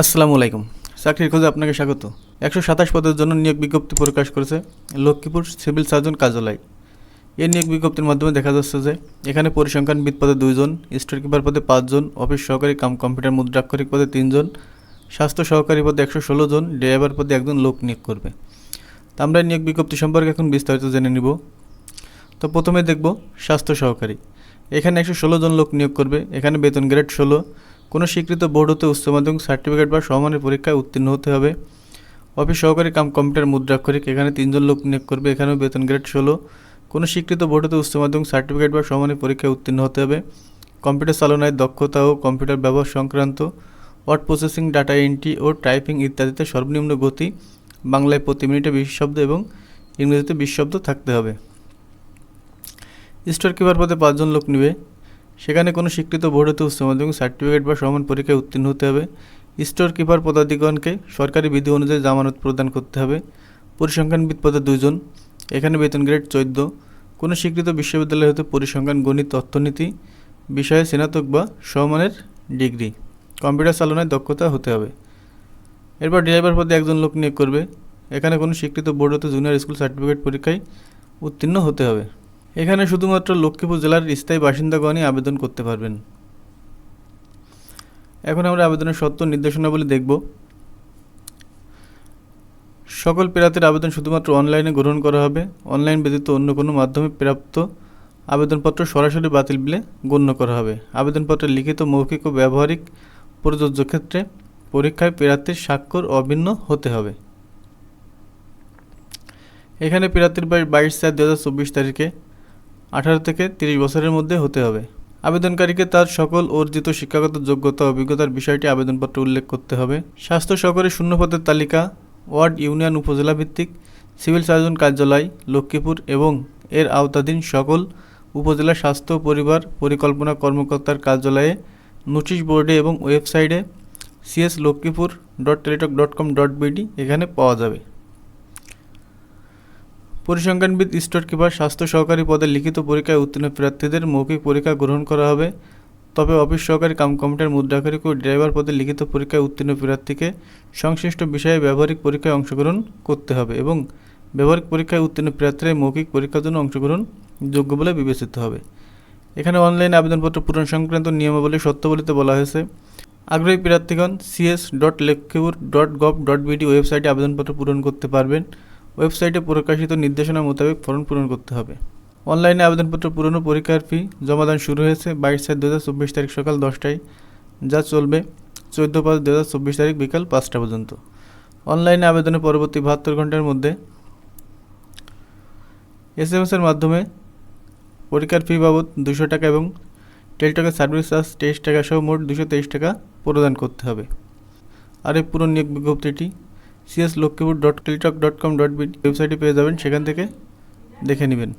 আসসালামু আলাইকুম। চাকরির খোঁজে আপনাকে স্বাগত। একশো সাতাশ পদের জন্য নিয়োগ বিজ্ঞপ্তি প্রকাশ করেছে লক্ষ্মীপুর সিভিল সার্জন কার্যালয়। এই নিয়োগ বিজ্ঞপ্তির মাধ্যমে দেখা যাচ্ছে যে এখানে পরিসংখ্যানবিদ পদে দুইজন, স্টোর কিপার পদে পাঁচজন, অফিস সহকারী কাম কম্পিউটার মুদ্রাক্ষরিক পদে তিনজন, স্বাস্থ্য সহকারী পদে একশো ষোলো জন, ড্রাইভার পদে একজন লোক নিয়োগ করবে। তা আমরা নিয়োগ বিজ্ঞপ্তি সম্পর্কে এখন বিস্তারিত জেনে নিব। তো প্রথমে দেখব স্বাস্থ্য সহকারী। এখানে একশো ষোলো জন লোক নিয়োগ করবে, এখানে বেতন গ্রেড ষোলো কোনো স্বীকৃত বোর্ড হতে উচ্চ মাধ্যমিক সার্টিফিকেট বা সমমানের পরীক্ষায় উত্তীর্ণ হতে হবে। অফিস সহকারী কাম কম্পিউটার মুদ্রাক্ষরিক এখানে তিনজন লোক নিয়োগ করবে, এখানেও বেতন গ্রেড ষোলো। কোনো স্বীকৃত বোর্ড হতে উচ্চ মাধ্যমিক সার্টিফিকেট বা সমমানের পরীক্ষায় উত্তীর্ণ হতে হবে। কম্পিউটার চালনায় দক্ষতা ও কম্পিউটার ব্যবহার সংক্রান্ত, ওয়ার্ড প্রসেসিং, ডাটা এন্ট্রি ও টাইপিং ইত্যাদিতে সর্বনিম্ন গতি, বাংলায় প্রতি মিনিটে বিশ শব্দ এবং ইংরেজিতে বিশ শব্দ থাকতে হবে। স্টোর কিপার পদে পাঁচজন লোক নেবে। সেখানে কোনো স্বীকৃত বোর্ড হতে উচ্চ মাধ্যমিক সার্টিফিকেট বা সমান পরীক্ষায় উত্তীর্ণ হতে হবে। স্টোর কিপার পদাধিকরণকে সরকারি বিধি অনুযায়ী জামানত প্রদান করতে হবে। পরিসংখ্যানবিদ পদে দুজন এখানে বেতন গ্রেড চোদ্দ। কোনো স্বীকৃত বিশ্ববিদ্যালয় হতে পরিসংখ্যান, গণিত, অর্থনীতি, বিষয়ে স্নাতক বা সমমানের ডিগ্রি। কম্পিউটার চালনায় দক্ষতা হতে হবে। এরপর ড্রাইভার পদে একজন লোক নিয়োগ করবে। এখানে কোনো স্বীকৃত বোর্ড হতে জুনিয়র স্কুল সার্টিফিকেট পরীক্ষায় উত্তীর্ণ হতে হবে। এখানে শুধুমাত্র লক্ষ্মীপুর জেলার স্থায়ী বাসিন্দাগণই আবেদন করতে পারবেন। এখন আমরা আবেদনের সত্য নির্দেশনাবলী দেখব। সকল প্রার্থীর আবেদন শুধুমাত্র অনলাইনে গ্রহণ করা হবে। অনলাইন ব্যতীত অন্য কোনো মাধ্যমে প্রাপ্ত আবেদনপত্র সরাসরি বাতিল বলে গণ্য করা হবে। আবেদনপত্রের লিখিত মৌখিক ও ব্যবহারিক প্রযোজ্য ক্ষেত্রে পরীক্ষায় প্রার্থীর স্বাক্ষর অভিন্ন হতে হবে। এখানে প্রার্থীর বাইশ চার দু হাজার চব্বিশ তারিখে। আঠারো থেকে তিরিশ বছরের মধ্যে হতে হবে। আবেদনকারীকে তার সকল অর্জিত শিক্ষাগত যোগ্যতা, অভিজ্ঞতার বিষয়টি আবেদনপত্রে উল্লেখ করতে হবে। স্বাস্থ্য সহকারী শূন্যপদের তালিকা, ওয়ার্ড ইউনিয়ন উপজেলা ভিত্তিক, সিভিল সার্জন কার্যালয়, লক্ষ্মীপুর এবং এর আওতাধীন সকল উপজেলা স্বাস্থ্য পরিবার পরিকল্পনা কর্মকর্তার কার্যালয়ে নোটিশ বোর্ডে এবং ওয়েবসাইটে CS Lakshmipur dot Teletalk dot com dot BD এখানে পাওয়া যাবে। পরিসংখ্যানবিদ স্টোর কিপার স্বাস্থ্য সহকারী পদে লিখিত পরীক্ষায় উত্তীর্ণ প্রার্থীদের মৌখিক পরীক্ষা গ্রহণ করা হবে। তবে অফিস সহকারী কাম কম্পিউটার মুদ্রাকারিক ও ড্রাইভার পদে লিখিত পরীক্ষায় উত্তীর্ণ প্রার্থীকে সংশ্লিষ্ট বিষয়ে ব্যবহারিক পরীক্ষায় অংশগ্রহণ করতে হবে এবং ব্যবহারিক পরীক্ষায় উত্তীর্ণ প্রার্থীরা মৌখিক পরীক্ষার জন্য অংশগ্রহণ যোগ্য বলে বিবেচিত হবে। এখানে অনলাইন আবেদনপত্র পূরণ সংক্রান্ত নিয়মাবলী সত্যবলিতে বলা হয়েছে। আগ্রহী প্রার্থীগণ CS dot Lakshmipur dot gov dot BD ওয়েবসাইটে আবেদনপত্র পূরণ করতে পারবেন। ওয়েবসাইটে প্রকাশিত নির্দেশনা মোতাবেক ফর্ম পূরণ করতে হবে। অনলাইনে আবেদনপত্র পূরণ পরীক্ষার ফি জমাদান শুরু হয়েছে বাইশ চার দু তারিখ সকাল দশটায়, যা চলবে চোদ্দ পাঁচ দু তারিখ বিকাল পাঁচটা পর্যন্ত। অনলাইনে আবেদনের পরবর্তী বাহাত্তর ঘণ্টার মধ্যে এস এম এসের মাধ্যমে পরীক্ষার ফি বাবদ দুশো টাকা এবং টেলিটকের সার্ভিস চার্জ তেইশ টাকা সহ মোট দুশো তেইশ টাকা প্রদান করতে হবে। আর এই পুরো নিয়োগ বিজ্ঞপ্তিটি CS Lakshmipur dot Teletalk dot com dot BD ওয়েবসাইটে পেয়ে যাবেন, সেখান থেকে দেখে নেবেন।